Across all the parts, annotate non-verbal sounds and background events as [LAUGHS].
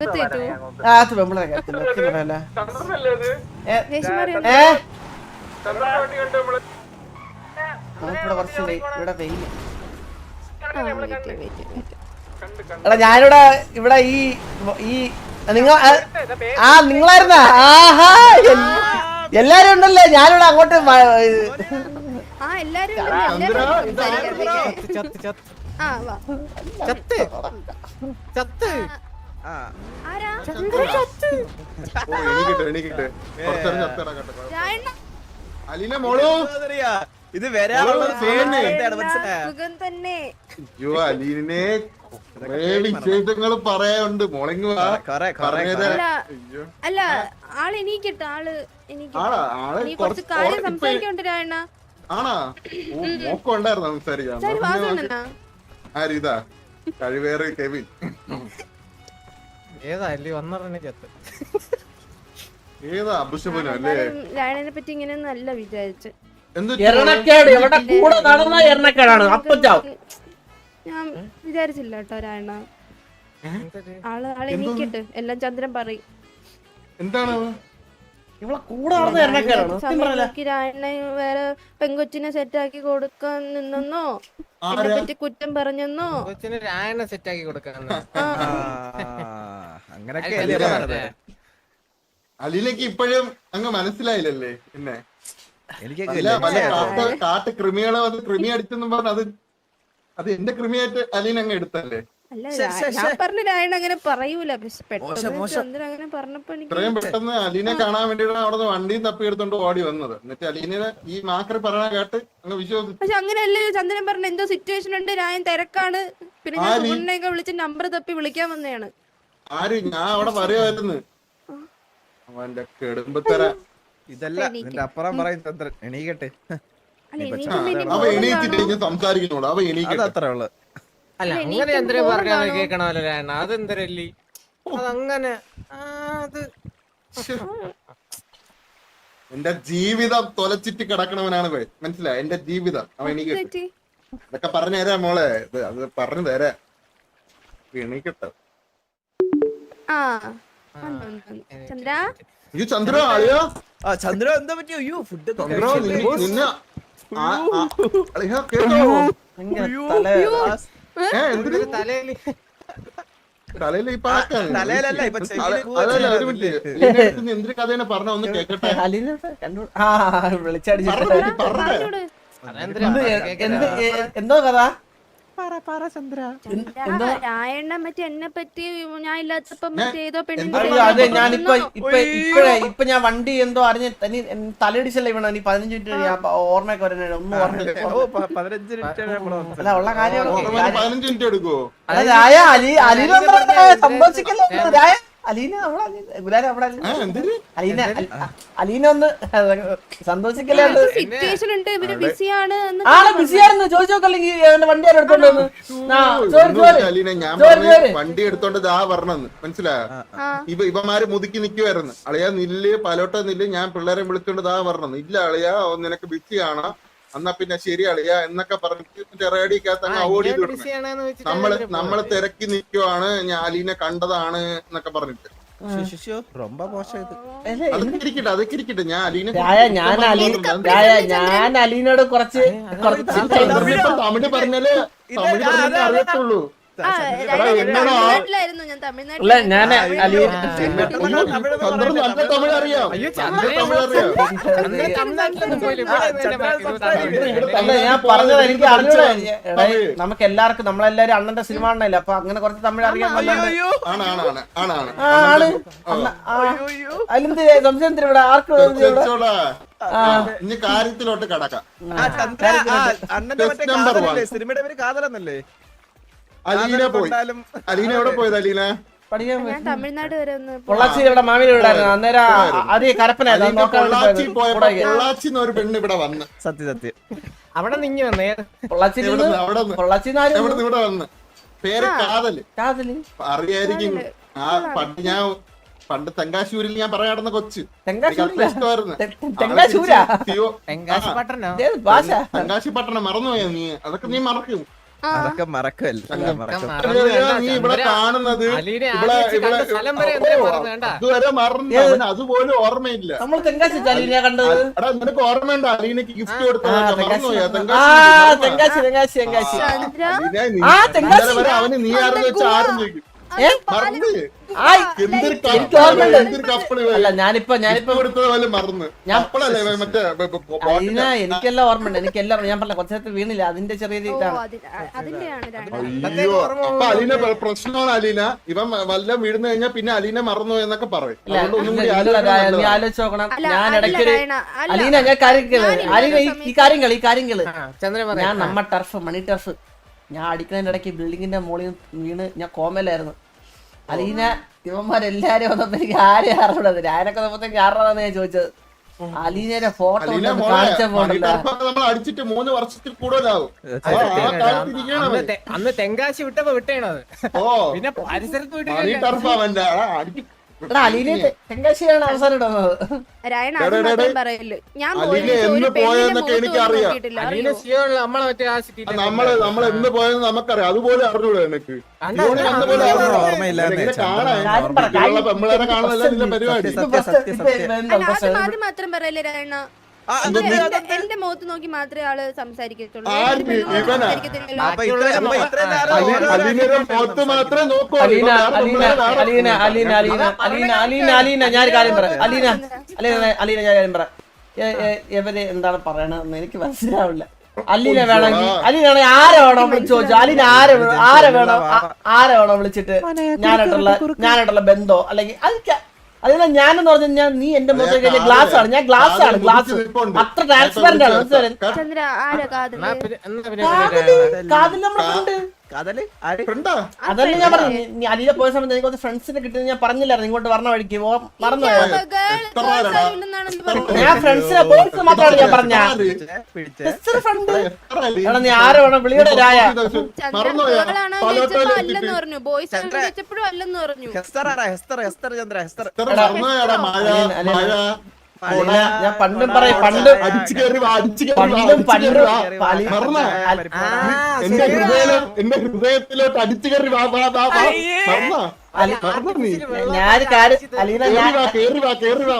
അത് പെമ്പിളെ കാര്യത്തില്ല ഒക്കെ പറയല്ല? വേഷം മാറിയോ ഏ നമുക്കിവിടെ കുറച്ച് വെയി- ഇവിടെ വെയിൽ. ആ വെയിറ്റ് വെയിറ്റ് വെയിറ്റ്. എടാ ഞാനിവിടെ ഇവിടെ ഈ ഈ നിങ്ങൾ ആ നിങ്ങളായിരുന്ന? ആഹാ എല്ലാരും ഉണ്ടല്ലേ? ഞാനിവിടെ അങ്ങോട്ട് ചത്ത് ചത്ത് അലീന മോളോ? ഇത് വരാനുള്ള പേടിയാണ്. എന്താണ് തന്നെ. അയ്യോ അലീനെ കുറേ വിശേഷങ്ങൾ പറയാനുണ്ട്. മോളിങ് കൊറേ കൊറേ അല്ല അല്ല ആൾ എണീക്കട്ടെ ആൾ എനിക്ക് ആളാ? കുറച്ച് കാര്യം സംസാരിക്കണ്ട് രായണ്ണ. ആണാ? ഓ മോക്കം ഉണ്ടായിരുന്നു സംസാരിക്കാം ശരി വാസണ്ണനാ ആര് കഴിവേറെ കെവിൻ. ഏതാ അല്ലേ? വന്നറിഞ്ഞ ചത്ത്. ഏതാ അഭിഷേകനോ അല്ലേ? രായണ്ണനെ പറ്റി ഇങ്ങനെയൊന്നും അല്ല വിചാരിച്ച്. എന്ത് എരണക്കേട് ഇവിടെ കൂടെ നടന്ന എരണക്കേടാണ് അപ്പൊ ഞാൻ വിചാരിച്ചില്ല കേട്ടോ രാണ ആൾ ആൾ എല്ലാം ചന്ദ്രൻ പറയും. എന്താണ്? കൂടെ നടന്ന വേറെ പെങ്കൊച്ചിനെ സെറ്റാക്കി കൊടുക്കാൻ നിന്നെന്നോ? എന്നെ പറ്റി കുറ്റം പറഞ്ഞെന്നോ? കൊച്ചിന് രായണ സെറ്റ് ആക്കി കൊടുക്കാന്ന് ആ, അങ്ങനൊക്കെ അല്ലേ അലീനക്ക് ഇപ്പോഴും അങ്ങ് മനസ്സിലായില്ലല്ലേ പിന്നെ എനിക്ക് കാട്ട് കൃമികളെ വന്ന് കൃമി അടിച്ചെന്നും പറഞ്ഞ അത് അത് എന്റെ കൃമിയായിട്ട് അലീന അങ്ങ് എടുത്തല്ലേ? ഞാൻ. പറഞ്ഞ അങ്ങനെ പറയൂല. പെട്ടെന്ന് ചന്ദ്രൻ അങ്ങനെ പറഞ്ഞപ്പോ ഇത്രയും എനിക്ക് പെട്ടെന്ന് അലീനെ കാണാൻ വേണ്ടിയിട്ടാണ് അവിടെ നിന്ന് വണ്ടിയും തപ്പിയെടുത്തോണ്ട് ഓടി വന്നത്. എന്നിട്ട് അലീനെ ഈ മാക്കറി പറഞ്ഞ കേട്ട് അങ്ങ് വിശ്വസിച്ചു. പക്ഷെ അങ്ങനെയല്ലേ ചന്ദ്രൻ പറഞ്ഞ എന്തോ സിറ്റുവേഷൻ ഉണ്ട് രായൻ തിരക്കാണ്. പിന്നെ ഞാൻ വിളിച്ച് നമ്പർ തപ്പി വിളിക്കാൻ വന്നതാണ്. ആര്? ഞാൻ അവിടെ പറയുമായിരുന്നു അവന്റെ കെടുമ്പത്തര. ഇതല്ല നിന്റെ അപ്പുറം പറയും എണീക്കട്ടെ. അവ? ഞാൻ അവ അത് എണീക്കട്ടെ അത്രേ ഉള്ളു. അല്ല അങ്ങനെ പറഞ്ഞാൽ? കേൾക്കണമല്ലോ അതെന്തരല്ലേ അതങ്ങനെ അത്. എന്റെ ജീവിതം തൊലച്ചിട്ട് കിടക്കണവനാണ് മനസ്സിലാ മനസ്സിലായി? എന്റെ ജീവിതം. അവ എണീക്കട്ടെ. തെറ്റി. ഇതൊക്കെ പറഞ്ഞു തരാം മോളെ അത് പറഞ്ഞു തരാം എണീക്കട്ടെ. ആ. ചന്ദ്ര? അയ്യോ ചന്ദ്ര ആളിയോ? ആ ചന്ദ്ര എന്താ പറ്റി അയ്യോ ഫുഡ് ചന്ദ്ര നിന്നെ അളിയാ, കേട്ടോ? ഭയങ്കര തല ഏ എന്തിന്? തലയിൽ തലയിൽ ഈ പാക്കാണ് തലയിലല്ല ഇപ്പൊ ചെവിയിൽ അതല്ല ഒരു മിനിറ്റ് പറഞ്ഞ? ഒന്ന് കേക്കട്ടെ. എന്ത് എന്ത് ചന്ദ്ര, എന്നെ പറ്റി ഞാൻ ഇല്ലാത്തപ്പം ഏതോ അതെ ഞാനിപ്പോ ഇപ്പൊ ഇപ്പഴേ ഇപ്പൊ ഞാൻ വണ്ടി എന്തോ അറിഞ്ഞ് തനി തലയിടിച്ചല്ലേ വീണ നീ പതിനഞ്ച് മിനിറ്റ് ഞാൻ ഓർമ്മയൊക്കെ വരണേ ഒന്നും ഓർമ്മ അല്ല ഉള്ള കാര്യം ഓർമ്മ പതിനഞ്ച് മിനിറ്റ് എടുക്കുവോ? അല്ല, രായ അലി അലി സംഭവിച്ചില്ല രായ അലീന അലീന. അലീന. അലീന ഒന്ന് സന്തോഷിക്കല്ലേ സിറ്റുവേഷൻ ഉണ്ട്. ഇവർ ബിസിയാണ് ആളെ ബിസിയായിരുന്നു ചോദിച്ചു നോക്കല്ലെങ്കിൽ അവന്റെ വണ്ടി ആരും എടുത്തോണ്ട്. വണ്ടി എടുത്തോണ്ട് ദാ പറഞ്ഞെന്ന് മനസ്സിലായോ? ഇവ ഇവന്മാര് മുതുക്കി നിക്കുവായിരുന്നു. അളിയാ നില്ല് പലോട്ട നില്ല് ഞാൻ പിള്ളേരെ വിളിച്ചോണ്ട് ദാ പറഞ്ഞു ഇല്ല അളിയാ നിനക്ക് ബിസിയാണ്? എന്നാ പിന്നെ ശരി അളിയാ എന്നൊക്കെ പറഞ്ഞിട്ട് റേഡിക്കകത്ത് അങ്ങ് ഓടി വിടണം ബിസിയാണെന്ന് വെച്ചിട്ട് നമ്മള് അതിന് നമ്മള് പോയത്. തിരക്കി നിക്കുവാണ് ഞാൻ അലീനെ കണ്ടതാണ് എന്നൊക്കെ പറഞ്ഞിട്ട് ശിശു ரொம்ப മോശം ഇത് അല്ലേ, അതൊക്കെ ഇരിക്കട്ടെ അതൊക്കെ ഇരിക്കട്ടെ ഞാൻ അലീനെ രായ ഞാൻ അലീന രായ ഞാൻ അലീനോട് കുറച്ച് കുറച്ച് ഇപ്പൊ തമിഴ് പറഞ്ഞാല് തമിഴ് പറഞ്ഞാലേ അറിയത്തുള്ളൂ ഞാൻ തമിഴ്നാട്ടിലായിരുന്നു ഞാൻ അല്ല തമിഴ്നാട്ടിൽ ഞാൻ അലീന നല്ല തമിഴ് അറിയാം ചന്ദ്രൻ തമിഴ് അറിയാം അല്ല ഞാൻ പറഞ്ഞത് എനിക്ക് അറിഞ്ഞത് നമുക്ക് എല്ലാവർക്കും നമ്മളെല്ലാരും അണ്ണന്റെ സിനിമ ആണല്ലോ അപ്പൊ അങ്ങനെ കുറച്ച് തമിഴ് അറിയാൻ ആ, ആണ് അണ്ണ, ആ, അതിലെന്ത് സംശയം എന്തിനാ ഇവിടെ ആർക്കും എന്തിനാ ഇവിടെ? ചോദിച്ചോളാ. ആ. ഇനി കാര്യത്തിലോട്ട് കടക്കാം ആ ചന്ദ്ര ആ, അണ്ണന്റെ മറ്റേ കാതലല്ലേ. സിനിമയുടെ പേര് കാതലെന്നല്ലേ അലീന പോയി. അലീന എവിടെ പോയത് അലീന? തമിഴ്നാട് വരെ ഒന്ന് പോ- പൊള്ളാച്ചി ഇവിടെ മാമിയുടെ വീടായിരുന്നു അന്നേരം അത് കരപ്പനായിരുന്നു പൊള്ളാച്ചി പെണ്ണ് ഇവിടെ വന്ന്. സത്യ സത്യം. അവിടെ നിങ്ങി വന്നേ. പൊള്ളാച്ചി ഇവിടെ പേര് കാതൽ. കാതൽ? അറിയായിരിക്കും. ആ പണ്ട് ഞാൻ പണ്ട് തെങ്കാശൂരിൽ ഞാൻ പറയാടുന്ന കൊച്ച്. തെങ്കാശി പട്ടണോ. മറന്നുപോയാ നീ? അതൊക്കെ നീ മറക്കും. അതൊക്കെ നീ ഇവിടെ കാണുന്നത് ഇവിടെ ഇവിടെ ഇതുവരെ മറന്നു അവന് അതുപോലും ഓർമ്മയില്ല. നമ്മൾ തെങ്കാശി അലീനെ കണ്ടത്? എടാ നിനക്ക് ഓർമ്മയുണ്ട് അലീനക്ക് ഗിഫ്റ്റ് കൊടുത്തത്? അവന് നീ ആരെന്ന് വെച്ച് ആരും ചോദിക്കും എനിക്കെല്ലാം ഓർമ്മ ഉണ്ട് എനിക്കെല്ലാം ഞാൻ പറഞ്ഞ കുറച്ച് നേരത്തെ വീണില്ല? അതിന്റെ ചെറിയ ഇതാണ്. പ്രശ്നമാണ് അലീന. ഇവൻ വല്ല വീഴുന്ന കഴിഞ്ഞാൽ പിന്നെ അലീന മറന്നു എന്നൊക്കെ പറയും. നീ ആലോചിച്ച് നോക്കണം. ഞാൻ ഇടയ്ക്ക് അലീന ഞാൻ കാര്യം അലീന ഈ കാര്യങ്ങൾ ഈ കാര്യങ്ങൾ ചന്ദ്രൻ ഞാൻ നമ്മ ടർഫ് മണി ടർഫ്. ഞാൻ അടിക്കുന്നതിന്റെ ഇടയ്ക്ക് ബിൽഡിങ്ങിന്റെ മുകളിൽ വീണ് ഞാൻ കോമലായിരുന്നു അലീന ഇവന്മാരെല്ലാരും വന്നപ്പോ എനിക്ക് ആരെ അറിവിടത് ഞാനൊക്കെ വന്നപ്പോഴത്തേക്ക് ആറാണെന്ന് ഞാൻ ചോദിച്ചത്. അലീനയുടെ ഫോട്ടോ അടിച്ചിട്ട് മൂന്ന് വർഷത്തിൽ കൂടുതലാവും. അന്ന് തെങ്കാശി വിട്ടപ്പോ വിട്ടേണത്. പിന്നെ പരിസരത്ത് വിട്ടു എടാ അലീനെ തെങ്കാശിയാണ് അവസാനം ഇടുന്നത്. നമ്മൾ നമ്മൾ എന്ന് പോയെന്ന് നമുക്കറിയാം. അതുപോലെ അറിഞ്ഞൂടെ എനിക്ക് കാണാനല്ല നിന്റെ പരിപാടി. അത് മാത്രം പറയല്ലേ രായണ്ണ എന്റെ- മുഖത്ത് നോക്കി മാത്രമേ ആൾ സംസാരിക്കത്തുള്ളൂ. അലീന അലീന അലീന അലീന അലീന അലീന അലീന അലീന ഞാൻ കാര്യം പറയാം. അലീന അലീന അലീന ഞാൻ കാര്യം പറയാം. ഇവർ എന്താണ് പറയണതെന്ന് എനിക്ക് മനസ്സിലാവില്ല. അലീന വേണമെങ്കിൽ അലീന വേണമെങ്കിൽ ആരെ വേണം വിളിച്ചു ചോദിച്ചു? അലീന ആരെ ആരെ വേണം ആരെ വേണം വിളിച്ചിട്ട് ഞാനായിട്ടുള്ള ഞാനായിട്ടുള്ള ബന്ധോ അല്ലെങ്കിൽ അതല്ല ഞാൻ എന്ന് പറഞ്ഞു ഞാൻ നീ എന്റെ മുഖത്തേക്ക് കഴിഞ്ഞ ഗ്ലാസ് ആണ്. ഞാൻ ഗ്ലാസ് ആണ് ഗ്ലാസ് അത്ര ട്രാൻസ്പെറന്റ് ആണ് കാതിൽ നമ്മളെ ഫ്രണ്ട് അതല്ലേ ഞാൻ പറഞ്ഞു നീ അലീന പോയ സമയത്ത് എനിക്ക് കുറച്ച് ഫ്രണ്ട്സിനെ കിട്ടിയത് ഞാൻ പറഞ്ഞില്ലായിരുന്നു. ഇങ്ങോട്ട് പറഞ്ഞ വഴിക്ക്. പോ- മറന്നുപോയോ ഞാൻ ഫ്രണ്ട്സിനെ ബോയ്സ് മാത്രമാണ് ഞാൻ പറഞ്ഞ പിടിച്ചേ ഫ്രണ്ട്. എടാ നീ ആരെ വേണം? വിളിയുടെ രായ അല്ലെന്ന് പറഞ്ഞു. ഞാൻ പണ്ടും പറയും പണ്ട് അടിച്ചു കയറി അടിച്ചു പണ്ടും പണ്ടും മറന്ന? എന്റെ ഹൃദയം എന്റെ ഹൃദയത്തിലോട്ട് അടിച്ചു കയറി വാ വാ വാ വാ.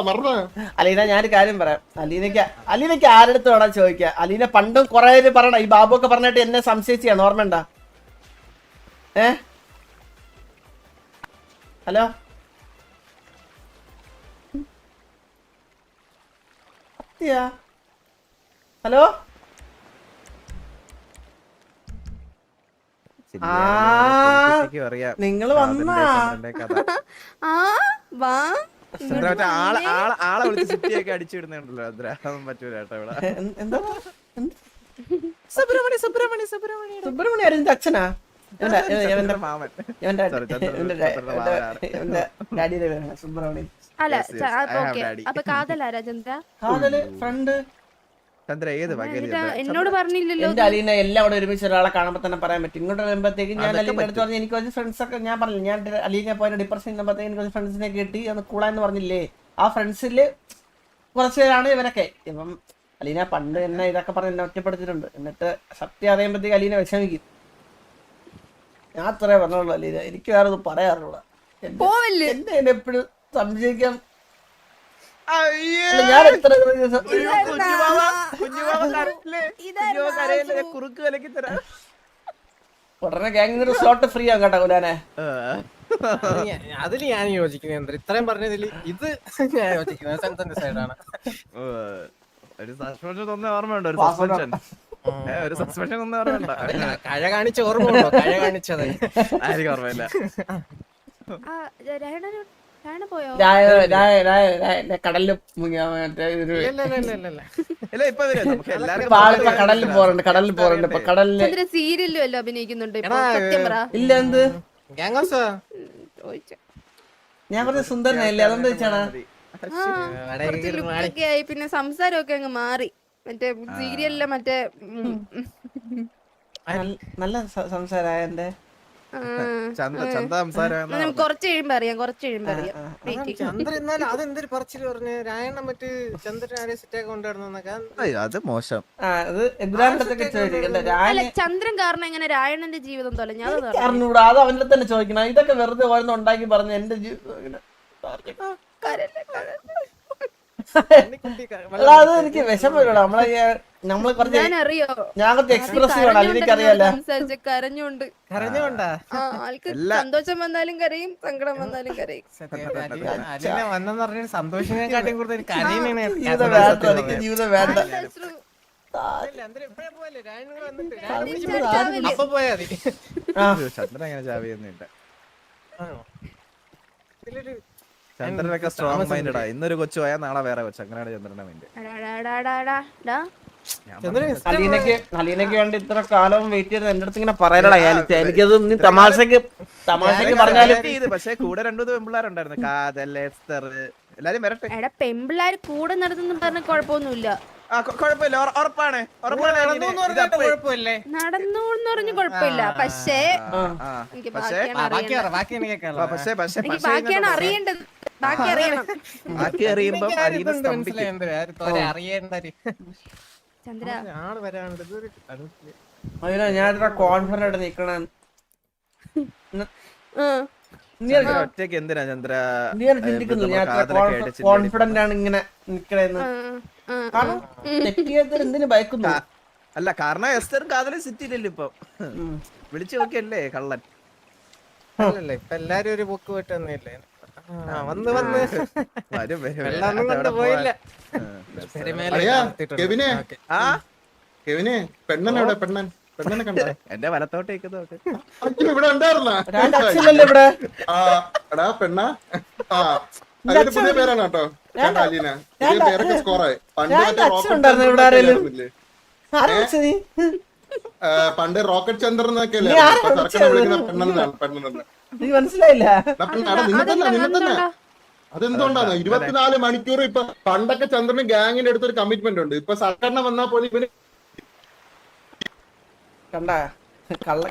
മറന്ന? അലീന ഞാനൊരു കാര്യം പറയാം. അലീനക്ക് അലീനക്ക് ആരടുത്ത് വേണം ചോദിക്കാം? അലീന പണ്ടും കുറെ പേര് പറയണം ഈ ബാബു ഒക്കെ പറഞ്ഞിട്ട് എന്നെ സംശയിച്ചാണ് ഓർമ്മ ഏ? ഹലോ? Ja. Hallo? നിങ്ങൾ വന്നാ. [LAUGHS] [LAUGHS] സുബ്രഹ്മണ്യ സുബ്രഹ്മണ്യ സുബ്രഹ്മണ്യ സുബ്രഹ്മണ്യ അച്ഛനാ? സുബ്രഹ്മണ്യൻ. അല്ല. അപ്പൊ കാതൽ ഫ്രണ്ട് ചന്ദ്ര ഏത് പകൽ എന്നോട് പറഞ്ഞില്ലല്ലോ എന്റെ അലീന എല്ലാം കൂടെ ഒരുമിച്ച് ഒരാളെ കാണുമ്പോ തന്നെ പറയാൻ പറ്റും. ഇങ്ങോട്ട് വരുമ്പോഴത്തേക്ക് ഞാൻ അലീന അടുത്ത് പറഞ്ഞു എനിക്ക് കുറച്ച് ഫ്രണ്ട്സ് ഒക്കെ ഞാൻ പറഞ്ഞു ഞാൻ അലീനെ പോയ ഡിപ്രഷൻ ഇന്നപ്പോഴത്തേക്ക് എനിക്ക് കുറച്ച് ഫ്രണ്ട്സിനെ കിട്ടി അത് കൂടാന്ന് പറഞ്ഞില്ലേ. ആ ഫ്രണ്ട്സിൽ കുറച്ച് പേരാണ് ഇവരൊക്കെ. ഇപ്പം അലീന പണ്ട് എന്നെ ഇതൊക്കെ പറഞ്ഞ് എന്നെ ഒറ്റപ്പെടുത്തിയിട്ടുണ്ട്. എന്നിട്ട് സത്യം അറിയുമ്പോഴത്തേക്ക് അലീന വിഷമിക്കും. ഞാൻ അത്രേ പറഞ്ഞുള്ളൂ അലീന. എനിക്ക് വേറെ ഒന്നും പറയാറുള്ള പോവല്ലേ? എന്നെ എന്നെ എപ്പോഴും സംശയിക്കാം. ഞാൻ എത്ര കുറുക്ക് സ്ലോട്ട് ഫ്രീ ആവും കേട്ടോ ഗുലാനെ അതിൽ ഞാൻ യോജിക്കുന്നത് ഇത്രയും പറഞ്ഞതിൽ ഇത് ഞാൻ യോജിക്കുന്നത് സൈഡാണ് ഒരു സസ്പെൻഷൻ തന്നെ ഓർമ്മയുണ്ട് ഒരു സസ്പെൻഷൻ ഒരു സസ്പെൻഷൻ തന്നെ ഓർമ്മയുണ്ട കഴ കാണിച്ച ഓർമ്മ കഴ കാണിച്ചത്. ആയിരിക്കും ഓർമ്മയില്ല. കടലിൽ പോറുണ്ട് കടലിൽ പോറുണ്ട് ഇപ്പൊ കടലിൽ സീരിയലും അഭിനയിക്കുന്നുണ്ട് ഇല്ല എന്ത്? ഞാൻ പറഞ്ഞ സുന്ദരനല്ലേ? അതുകൊണ്ട് വെച്ചാണാ പിന്നെ സംസാരമൊക്കെ അങ്ങ് മാറി. മറ്റേ സീരിയലിലെ മറ്റേ നല്ല സംസാരായ എന്റെ. കുറച്ച് കഴിയുമ്പോ അറിയാം കുറച്ച് കഴിയുമ്പോ അറിയാം. Wait ചെയ്യ്. ചന്ദ്രൻ എന്നാലും അതെന്തൊരു പറച്ചിൽ പറഞ്ഞ്? രായണ്ണ മറ്റ് ചന്ദ്രൻ ആരെ സെറ്റാക്കി കൊണ്ടുവരണമെന്നൊക്കെ അത് മോശം. ആ അത് ചോദിക്കണ്ട ചന്ദ്രൻ കാരണം എങ്ങനെ രായണന്റെ ജീവിതം തൊലഞ്ഞു? അറിഞ്ഞൂടാ അത് അവന്റെ തന്നെ ചോദിക്കണം. ഇതൊക്കെ വെറുതെ ഓരോന്ന് ഉണ്ടാക്കി പറഞ്ഞ് എന്റെ ജീവിതം അത് എനിക്ക് വിഷമമില്ലടാ നമ്മളെ നമ്മൾ കുറച്ച് ഞാൻ കുറച്ച് എക്സ്പ്രസീവ് ആണ് അലിനിക്ക് അറിയാല്ല കരഞ്ഞോണ്ട് ആൾക്ക് സന്തോഷം വന്നാലും കരയും സങ്കടം വന്നാലും കരയും. വന്നെന്ന് പറഞ്ഞ കൂടുതൽ ജീവിതം വേണ്ട എനിക്ക് പോയാ ചന്ദ്രൻ അങ്ങനെ ചാവിയൊന്നുമില്ല ചന്ദ്രനൊക്കെ സ്ട്രോങ് മൈൻഡാ ഇന്നൊരു കൊച്ചു പോയാൽ നാളെ വേറെ കൊച്ചു. അങ്ങനെയാണ് ചന്ദ്രന്റെ മൈൻഡ് അലീനക്ക് വേണ്ടി ഇത്ര കാലം വെയിറ്റ് ചെയ്ത് എന്റെ അടുത്ത് ഇങ്ങനെ പറയാനുള്ള എനിക്ക് എനിക്കത് നീ തമാശക്ക് തമാശക്ക് പറഞ്ഞാലും ഇത് പക്ഷെ കൂടെ രണ്ടു പെമ്പിള്ളാരുണ്ടായിരുന്നു. കാതൽ എസ്തർ എല്ലാരും വരട്ടെ. എടാ പെമ്പിള്ളാര് കൂടെ നടന്നു പറഞ്ഞ കൊഴപ്പൊന്നുമില്ല. ഉറപ്പാണ്. നടന്നു. എന്ന് പറഞ്ഞ് കുഴപ്പമില്ല? പക്ഷേ ബാക്കിയാണ് അറിയേണ്ടത്. ബാക്കി അറിയണം. ബാക്കി അറിയുമ്പം അറിയേണ്ട ചന്ദ്ര. ആൾ ഇതൊരു. അതിനാ ഞാൻ ഇത്ര കോൺഫിഡന്റ് ആയിട്ട് നിക്കണ. നീ ഒറ്റയ്ക്ക് എന്തിനാ ചന്ദ്ര? നീ അത് ചിന്തിക്കുന്നില്ല ഞാൻ ആണ് ഇങ്ങനെ നിക്കണേന്ന്. കാരണം എന്തിനു ഭയക്കുന്നു? അല്ല കാരണം എസ്തറും കാതലും സിറ്റിയിലല്ലോ ഇപ്പൊ. വിളിച്ചു നോക്കിയല്ലേ കള്ളൻ. അല്ലല്ലേ ഇപ്പൊ എല്ലാരും ഒരു ബുക്ക് പോയിട്ട് വന്നില്ലേ ആ, വന്ന് വന്ന്. [LAUGHS] വരും, കൊണ്ട് പോയില്ല? ആ, കെവിനെ? ആ? കെവിനെ പെണ്ണൻ. പെണ്ണനെ കണ്ട? [LAUGHS] എന്റെ വലത്തോട്ട് ഇവിടെ [LAUGHS] ഇവിടെ? ആ എടാ പെണ്ണ. ആ അതിന്റെ പുതിയ പേരാണ് കേട്ടോ. അലീന. പുതിയ പേരൊക്കെ സ്കോറായി പണ്ട് റോക്കറ്റ് ഉണ്ടായിരുന്നു ചന്ദ്രൻ പണ്ട് റോക്കറ്റ് എന്നൊക്കെ അല്ലേ പെണ്ണെന്നാണ് പെണ്ണെന്നാണ്. പെണ്ണെന്ന് നീ മനസ്സിലായില്ല? അതെന്തുകൊണ്ടാണ്? ഇരുപത്തിനാല് മണിക്കൂർ ഇപ്പൊ പണ്ടൊക്കെ ചന്ദ്രൻ ഗാങ്ങിന്റെ അടുത്തൊരു കമ്മിറ്റ്മെന്റ് ഉണ്ട്. ഇപ്പൊ സർക്കാരിനെ വന്നാ പോലും ഇവന് കണ്ട? കള്ള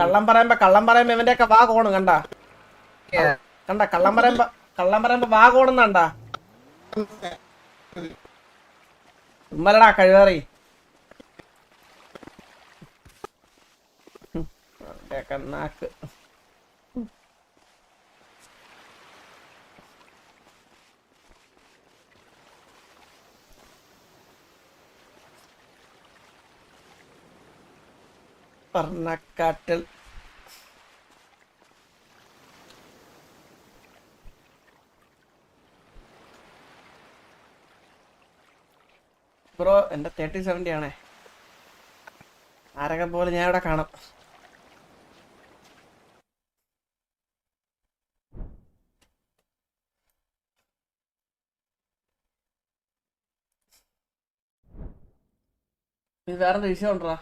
കള്ളം പറയുമ്പോ കള്ളം പറയുമ്പോ ഇവന്റെ ഒക്കെ വാ കോണും കണ്ട? കണ്ട കള്ളം പറയുമ്പോ കള്ളം പറയുമ്പോ വാ കോണുന്നണ്ട ഉമ്മലടാ കഴിവേറി. നാക്ക്. പറഞ്ഞക്കാട്ടിൽ. ബ്രോ എന്റെ തേർട്ടി സെവന്റി ആണേ ആരൊക്കെ പോലെ ഞാൻ ഇവിടെ കാണാം. ഇത് വേറെ വിഷയം ഉണ്ടോ?